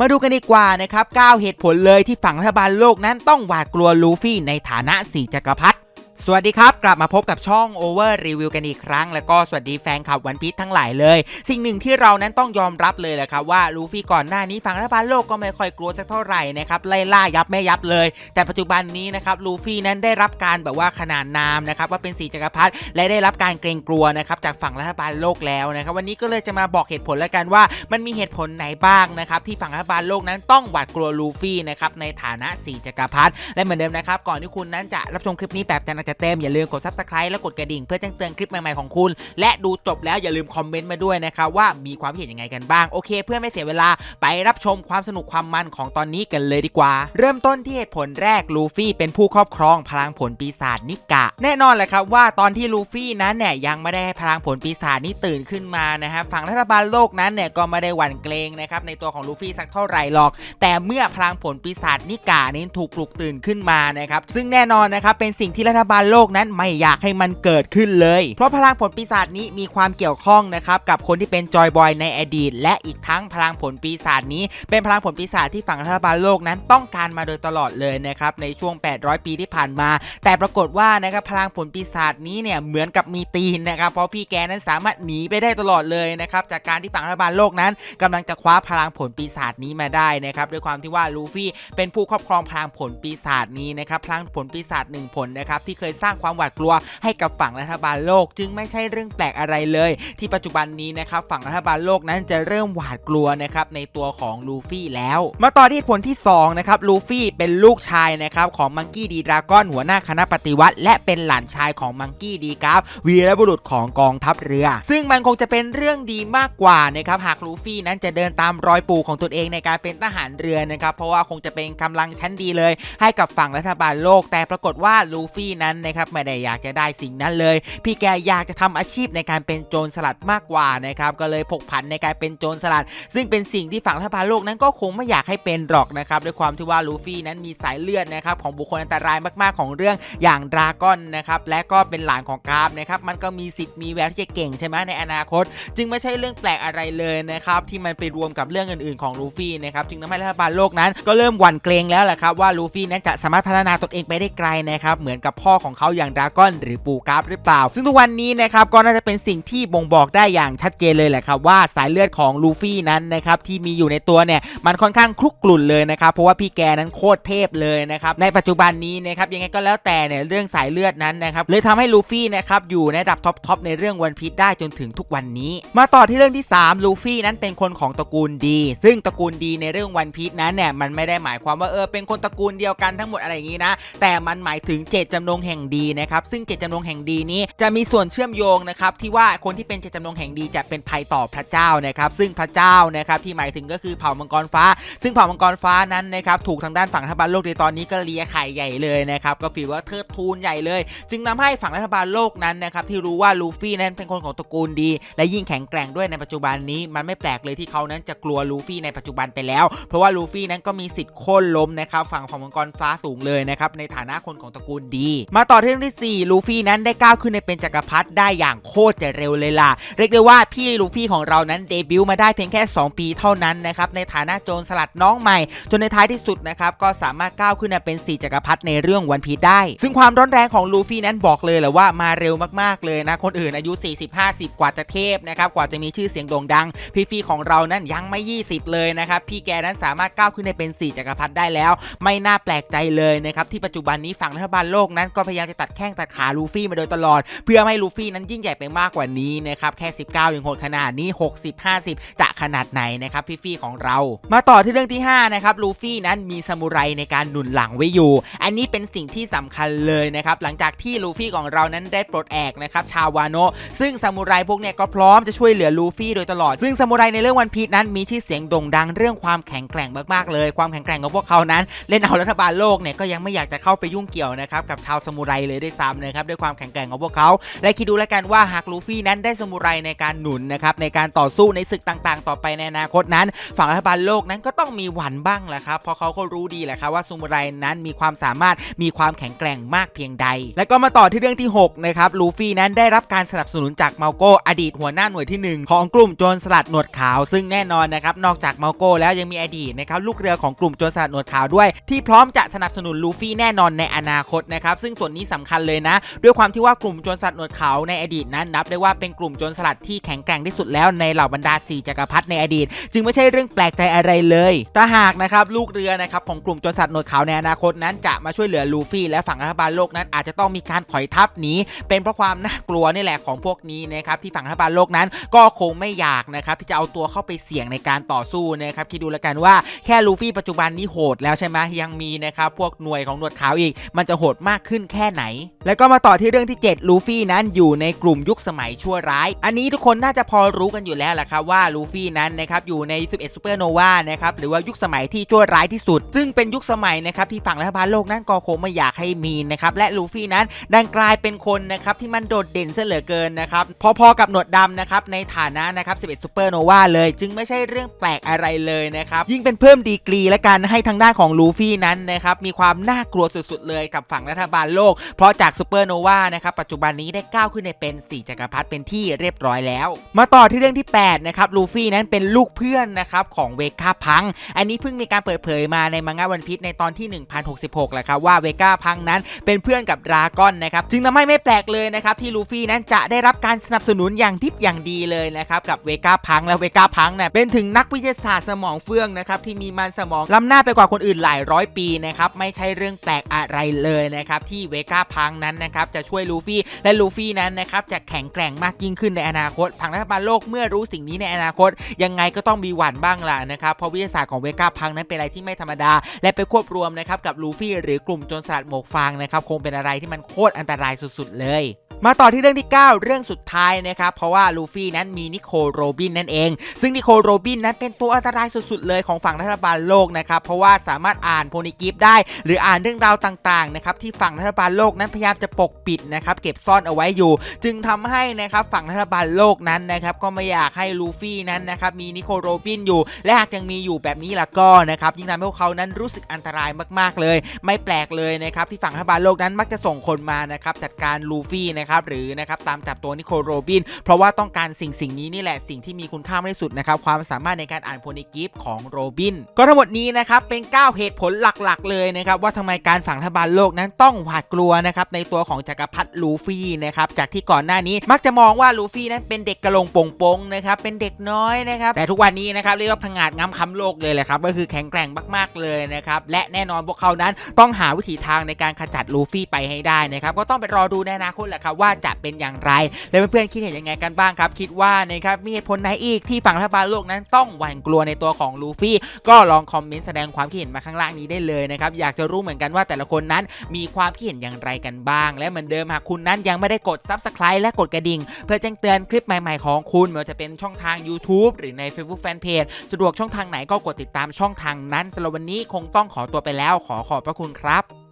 มาดูกันดีกว่านะครับ 9 เหตุผลเลยที่ฝั่งรัฐบาลโลกนั้นต้องหวาดกลัวลูฟี่ในฐานะสีจักรพรรดิ สวัสดีครับ กลับมาพบกับช่อง Over Review กันอีกครั้ง แล้วก็สวัสดีแฟนคลับวันพี e ทั้งหลายเลย สิ่งหนึ่งที่เรานั้นต้องยอมรับเลยแหละครับว่าลูฟี่ก่อนหน้านี้ฝั่งรัฐบาลโลกก็ไม่ค่อยกลัวสักเท่าไหร่นะครับไล่ล่ายับไม่ยับเลย แต่ปัจจุบันนี้นะครับลูฟี่นั้นได้รับการแบบว่าขนานนามนะครับว่าเป็นสีจักรพรรดิและได้รับการเกรงกลัวนะครับจากฝั่งรัฐบาลโลกแล้วนะครับวันนี้ก็เลยจะมาบอกเหตุผลแล้วกันว่า มันมีเหตุผลไหนบ้างนะครับที่ฝั่งรัฐบาลโลกนั้นต้องหวาดกลัวลูฟี่นะครับในฐานะสีจักรพรรดิและเหมือนเดิมนะครับก่อนที่คุณนั้นจะรับชมคลิปนี้แบบจันจะเต็มอย่าลืมกด subscribe และกดกระดิ่งเพื่อแจ้งเตือนคลิปใหม่ๆของคุณ และดูจบแล้วอย่าลืมคอมเมนต์มาด้วยนะครับว่ามีความเห็นยังไงกันบ้าง โอเค เพื่อไม่เสียเวลาไปรับชมความสนุกความมันของตอนนี้กันเลยดีกว่า เริ่มต้นที่เหตุผลแรกลูฟี่เป็นผู้ครอบครองพลังผลปีศาจนิกะ แน่นอนแหละครับว่าตอนที่ลูฟี่นั้นเนี่ยยังไม่ได้ให้พลังผลปีศาจนี้ตื่นขึ้นมานะครับฝั่งรัฐบาลโลกนั้นเนี่ยก็ไม่ได้หวั่นเกรงนะครับในตัวของลูฟี่สักเท่าไหร่หรอก แต่เมื่อพลังผลปีศาจนิกานี้ถูกปลุกตื่นขึ้นมานะครับซึ่งแน่นอนนะครับเป็นสิ่งที่รัฐบาลโลกนั้นไม่อยากให้มันเกิดขึ้นเลย เพราะพลังผลปีศาจนี้มีความเกี่ยวข้องนะครับกับคนที่เป็นจอยบอยในอดีต และอีกทั้งพลังผลปีศาจนี้ เป็นพลังผลปีศาจที่ฝั่งรัฐบาลโลกนั้นต้องการมาโดยตลอดเลยนะครับในช่วง 800 ปีที่ผ่านมา แต่ปรากฏว่านะครับพลังผลปีศาจนี้เนี่ยเหมือนกับมีตีนนะครับเพราะพี่แกนั้นสามารถหนีไปได้ตลอดเลยนะครับจากการที่ฝั่งรัฐบาลโลกนั้นกำลังจะคว้าพลังผลปีศาจนี้มาได้นะครับด้วยความที่ว่าลูฟี่เป็นผู้ครอบครองพลังผลปีศาจนี้นะครับพลังผลปีศาจหนึ่งผลนะครับที่เคยสร้างความหวาดกลัวให้กับฝั่งรัฐบาลโลก จึงไม่ใช่เรื่องแปลกอะไรเลย ที่ปัจจุบันนี้นะครับฝั่งรัฐบาลโลกนั้นจะเริ่มหวาดกลัวนะครับในตัวของลูฟี่แล้ว มาต่อที่ผลที่2นะครับลูฟี่เป็นลูกชายนะครับของมังกี้ดีดราก้อนหัวหน้าคณะปฏิวัติ และเป็นหลานชายของมังกี้ดีกราฟวีรบุรุษของกองทัพเรือ ซึ่งมันคงจะเป็นเรื่องดีมากกว่านะครับหากลูฟี่นั้นจะเดินตามรอยปู่ของตนเองในการเป็นทหารเรือนะครับเพราะว่าคงจะเป็นกำลังชั้นดีเลย ให้กับฝั่งรัฐบาลโลก แต่ปรากฏว่าลูฟี่นั้นนะครับไม่ได้อยากจะได้สิ่งนั้นเลย พี่แกอยากจะทำอาชีพในการเป็นโจรสลัดมากกว่านะครับก็เลยผกผันในการเป็นโจรสลัด ซึ่งเป็นสิ่งที่ฝั่งรัฐบาลโลกนั้นก็คงไม่อยากให้เป็นหรอกนะครับด้วยความที่ว่าลูฟี่นั้นมีสายเลือดนะครับของบุคคลอันตรายมากๆของเรื่องอย่างดราก้อนนะครับและก็เป็นหลานของกราฟนะครับมันก็มีสิทธิ์มีแววที่จะเก่งใช่ไหมในอนาคต จึงไม่ใช่เรื่องแปลกอะไรเลยนะครับที่มันไปรวมกับเรื่องอื่นๆของลูฟี่นะครับจึงทำให้รัฐบาลโลกนั้นก็เริ่มหวั่นเกรงแล้วแหละครับว่าลูฟี่นั้นจะสามารถพัฒนาตนเองไปได้ไกลนะครับเหมือนกับพ่อของเขาอย่างดราก้อนหรือปูกราฟหรือเปล่า ซึ่งทุกวันนี้นะครับก็น่าจะเป็นสิ่งที่บ่งบอกได้อย่างชัดเจนเลยแหละครับว่าสายเลือดของลูฟี่นั้นนะครับที่มีอยู่ในตัวเนี่ยมันค่อนข้างคลุกกลุ่นเลยนะครับเพราะว่าพี่แกนั้นโคตรเทพเลยนะครับในปัจจุบันนี้นะครับยังไงก็แล้วแต่เนี่ยเรื่องสายเลือดนั้นนะครับเลยทำให้ลูฟี่นะครับอยู่ในระดับท็อปทอปในเรื่องวันพีชได้จนถึงทุกวันนี้ มาต่อที่เรื่องที่3ลูฟี่นั้นเป็นคนของตระกูลดี ซึ่งตระกูลดีในเรื่องวันพีชนั้นเนี่ยมันไม่ได้หมายความว่าเออเป็นคนตระกูลเดียวกันทั้งหมดอะไรอย่างนี้นะแต่มันหมายถึงเจตจำนงแห่งดีนะครับซึ่งเจตจำนงแห่งดีนี้จะมีส่วนเชื่อมโยงนะครับที่ว่าคนที่เป็นเจตจำนงแห่งดีจะเป็นภัยต่อพระเจ้านะครับซึ่งพระเจ้านะครับที่หมายถึงก็คือเผ่ามังกรฟ้า ซึ่งเผ่ามังกรฟ้านั้นนะครับถูกทางด้านฝั่งรัฐบาลโลกในตอนนี้ก็เลียไข่ใหญ่เลยนะครับก็ฟีลว่าเทิดทูนใหญ่เลย จึงทำให้ฝั่งรัฐบาลโลกนั้นนะครับที่รู้ว่าลูฟี่นั้นเป็นคนของตระกูลดี และยิ่งแข็งแกร่งด้วยในปัจจุบันนี้ มันไม่แปลกเลยที่เขานั้นจะกลัวลูฟี่ในปัจจุบันไปแล้ว เพราะว่าลูฟี่นั้นก็มีสิทธิ์โค่นล้มนะครับฝั่งของมังกรฟ้าสูงเลยนะครับในฐานะคนของตระกูลดีมาต่อที่เรื่องที่สี่ลูฟี่นั้นได้ก้าวขึ้นในเป็นจักรพรรดิได้อย่างโคตรจะเร็วเลยล่ะ เรียกได้ว่าพี่ลูฟี่ของเรานั้นเดบิวต์มาได้เพียงแค่ 2 ปีเท่านั้นนะครับในฐานะโจรสลัดน้องใหม่ จนในท้ายที่สุดนะครับก็สามารถก้าวขึ้นมาเป็นสีจักรพรรดิในเรื่องวันพีได้ ซึ่งความร้อนแรงของลูฟี่นั้นบอกเลยแหละว่ามาเร็วมากๆเลยนะคนอื่นอายุ 40-50 กว่าจะเทพนะครับกว่าจะมีชื่อเสียงโด่งดัง พี่ฟี่ของเรานั้นยังไม่ 20 เลยนะครับพี่แกนั้นสามารถก้าวขึ้นในเป็นสีจักรพรรดิได้แล้ว ไม่น่าแปลกใจเลยนะครับที่ปัจจุบันนี้ฝั่งรัฐบาลโลกนั้นก็พยายามจะตัดแข้งตัดขาลูฟี่มาโดยตลอด เพื่อให้ลูฟี่นั้นยิ่งใหญ่ไปมากกว่านี้นะครับแค่ 19ยังโหดขนาดนี้ 60 50 จะขนาดไหนนะครับพี่ฟี่ของเรา มาต่อที่เรื่องที่5นะครับลูฟี่นั้นมีซามูไรในการหนุนหลังไว้อยู่ อันนี้เป็นสิ่งที่สำคัญเลยนะครับหลังจากที่ลูฟี่ของเรานั้นได้ปลดแอกนะครับชาววาโนซึ่งซามูไรพวกเนี้ยก็พร้อมจะช่วยเหลือลูฟี่โดยตลอด ซึ่งซามูไรในเรื่องวันพีชนั้นมีชื่อเสียงโด่งดังเรื่องความแข็งแกร่งมากๆเลย ความแข็งแกร่งของพวกเขานั้น เล่นเอารัฐบาลโลกเนี่ยก็ยังไม่อยากจะเข้าไปยุ่งเกี่ยวนะครับกับชาวสมุมูไรเลยด้วยซ้ำนะครับด้วยความแข็งแกร่งของพวกเขาและคิดดูแล้วกันว่าหากลูฟี่นั้นได้ซามูไรในการหนุนนะครับในการต่อสู้ในศึกต่างๆ ต่อไปในอนาคตนั้น ฝั่งรัฐบาลโลกนั้นก็ต้องมีหวันบ้างแหละครับเพราะเขาก็รู้ดีแหละครับว่าซูมูไรนั้นมีความสามารถมีความแข็งแกร่งมากเพียงใด แล้วก็มาต่อที่เรื่องที่6นะครับลูฟี่นั้นได้รับการสนับสนุนจากเมาโกอดีตหัวหน้าหน่วยที่ 1 ของกลุ่มโจรสลัดหนวดขาว ซึ่งแน่นอนนะครับนอกจากเมาโกแล้วยังมีอดีตนะครับลูกเรือของกลุ่มโจรสลัดหนวดขาวด้วย ที่พร้อมจะสนับสนุนลูฟี่แน่นอนในอนาคตนะครับซึ่งส่วนนี้สำคัญเลยนะ ด้วยความที่ว่ากลุ่มโจรสลัดหนวดขาวในอดีตนั้นนับได้ว่าเป็นกลุ่มโจรสลัดที่แข็งแกร่งที่สุดแล้วในเหล่าบรรดาสี่จักรพรรดิในอดีต จึงไม่ใช่เรื่องแปลกใจอะไรเลยถ้าหากนะครับลูกเรือนะครับของกลุ่มโจรสลัดหนวดขาวในอนาคตนั้นจะมาช่วยเหลือลูฟี่และฝั่งรัฐบาลโลกนั้นอาจจะต้องมีการถอยทัพหนีเป็นเพราะความน่ากลัวนี่แหละของพวกนี้นะครับที่ฝั่งรัฐบาลโลกนั้น ก็คงไม่อยากนะครับที่จะเอาตัวเข้าไปเสี่ยงในการต่อสู้นะครับคิดดูแล้วกันว่าแค่ลูฟี่ปัจจุบันนี้โหดแล้วใช่ไหมยังมีนะครับพวกหน่วยของหนวดขาวอีก มันจะโหดมากขึ้นแค่ไหน แล้วก็มาต่อที่เรื่องที่ 7 ลูฟี่นั้นอยู่ในกลุ่มยุคสมัยชั่วร้าย อันนี้ทุกคนน่าจะพอรู้กันอยู่แล้วแหละครับว่าลูฟี่นั้นนะครับอยู่ใน 11ซูเปอร์โนวานะครับหรือว่ายุคสมัยที่ชั่วร้ายที่สุด ซึ่งเป็นยุคสมัยนะครับที่ฝั่งรัฐบาลโลกนั้นก็คงไม่อยากให้มีนะครับและลูฟี่นั้นดันกลายเป็นคนนะครับที่มันโดดเด่นเสียเหลือเกินนะครับพอๆกับหนวดดำนะครับในฐานะนะครับ11ซูเปอร์โนวาเลย จึงไม่ใช่เรื่องแปลกอะไรเลยนะครับยิ่งเป็นเพิ่มดีกรีและการให้ทางด้านของลูฟี่นั้นนะครับมีความน่ากลัวสุดๆเลยกับฝั่งรัฐบาลโลกเพราะจากซูเปอร์โนวานะครับปัจจุบันนี้ได้ก้าวขึ้นในเป็น 4 จักรพรรดิเป็นที่เรียบร้อยแล้ว มาต่อที่เรื่องที่ 8 นะครับลูฟี่นั้นเป็นลูกเพื่อนนะครับของเวก้าพัง อันนี้เพิ่งมีการเปิดเผยมาในมังงะวันพีชในตอนที่ 1066แหละครับว่าเวก้าพังนั้นเป็นเพื่อนกับดราก้อนนะครับจึงทำให้ไม่แปลกเลยนะครับที่ลูฟี่นั้นจะได้รับการสนับสนุนอย่างทิพย์อย่างดีเลยนะครับกับเวก้าพังและเวก้าพังเนี่ยเป็นถึงนักวิทยาศาสตร์สมองเฟื่องนะครับที่มีมันสมองล้ำหน้าไปกว่าคนอื่นหลายร้อยปีนะครับไม่ใช่เรื่องแปลกอะไรเลยนะครับที่เวก้าพังนั้นนะครับจะช่วยลูฟี่และลูฟี่นั้นนะครับจะแข็งแกร่งมากยิ่งขึ้นในอนาคต พังรัฐบาลโลกเมื่อรู้สิ่งนี้ในอนาคต ยังไงก็ต้องมีหวั่นบ้างล่ะนะครับเพราะวิทยาศาสตร์ของเวก้าพังนั้นเป็นอะไรที่ไม่ธรรมดา และไปควบรวมนะครับกับลูฟี่หรือกลุ่มโจรสลัดหมวกฟางนะครับคงเป็นอะไรที่มันโคตรอันตรายสุดๆเลย มาต่อที่เรื่องที่ 9 เรื่องสุดท้ายนะครับ เพราะว่าลูฟี่นั้นมีนิโคโรบินนั่นเอง ซึ่งนิโคโรบินนั้นเป็นตัวอันตรายสุดๆ เลยของฝั่งรัฐบาลโลกนะครับ เพราะว่าสามารถอ่านโพนิกิฟได้ หรืออ่านเรื่องราวต่างๆนะครับที่ฝั่งรัฐบาลโลกนั้นพยายามจะปกปิดนะครับเก็บซ่อนเอาไว้อยู่ จึงทำให้นะครับฝั่งรัฐบาลโลกนั้นนะครับก็ไม่อยากให้ลูฟี่นั้นนะครับมีนิโคโรบินอยู่ และหากยังมีอยู่แบบนี้ล่ะก็นะครับยิ่งทำให้พวกเขานั้นรู้สึกอันตรายมากๆเลย ไม่แปลกเลยนะครับที่ฝั่งรัฐบาลโลกนั้นมักจะส่งคนมานะครับจัดการลูฟี่นะครับหรือนะครับตามจับตัวนิโคลโรบิน เพราะว่าต้องการสิ่งสิ่งนี้นี่แหละสิ่งที่มีคุณค่ามากที่สุดนะครับความสามารถในการอ่านโพนิกิฟของโรบิน ก็ทั้งหมดนี้นะครับเป็น 9 เหตุผลหลักๆ เลยนะครับว่าทำไมการฝังรัฐบาลโลกนั้นต้องหวาดกลัวนะครับในตัวของจักรพรรดิลูฟี่นะครับจากที่ก่อนหน้านี้มักจะมองว่าลูฟี่นั้นเป็นเด็กกระโหลงโป่งๆนะครับเป็นเด็กน้อยนะครับแต่ทุกวันนี้นะครับเรียกว่าพังาดงำคำโลกเลยแหละครับก็คือแข็งแกร่งมากๆเลยนะครับและแน่นอนพวกเขานั้นต้องหาวิธีทางในการขจัดลูฟี่ไปให้ได้นะครับก็ต้องไปรอดูในอนาคตแหละครับว่าจะเป็นอย่างไร แล้วเพื่อนๆคิดเห็นยังไงกันบ้างครับ คิดว่านะครับมีเหตุผลไหนอีกที่ฝั่งรัฐบาลโลกนั้นต้องหวั่นกลัวในตัวของลูฟี่ ก็ลองคอมเมนต์แสดงความคิดเห็นมาข้างล่างนี้ได้เลยนะครับอยากจะรู้เหมือนกันว่าแต่ละคนนั้นมีความคิดเห็นอย่างไรกันบ้าง และเหมือนเดิมหากคุณนั้นยังไม่ได้กด Subscribe และกดกระดิ่ง เพื่อแจ้งเตือนคลิปใหม่ๆของคุณไม่ว่าจะเป็นช่องทาง YouTube หรือใน Facebook Fanpage สะดวกช่องทางไหนก็กดติดตามช่องทางนั้นสำหรับวันนี้คงต้องขอตัวไปแล้วขอขอบพระคุณครับ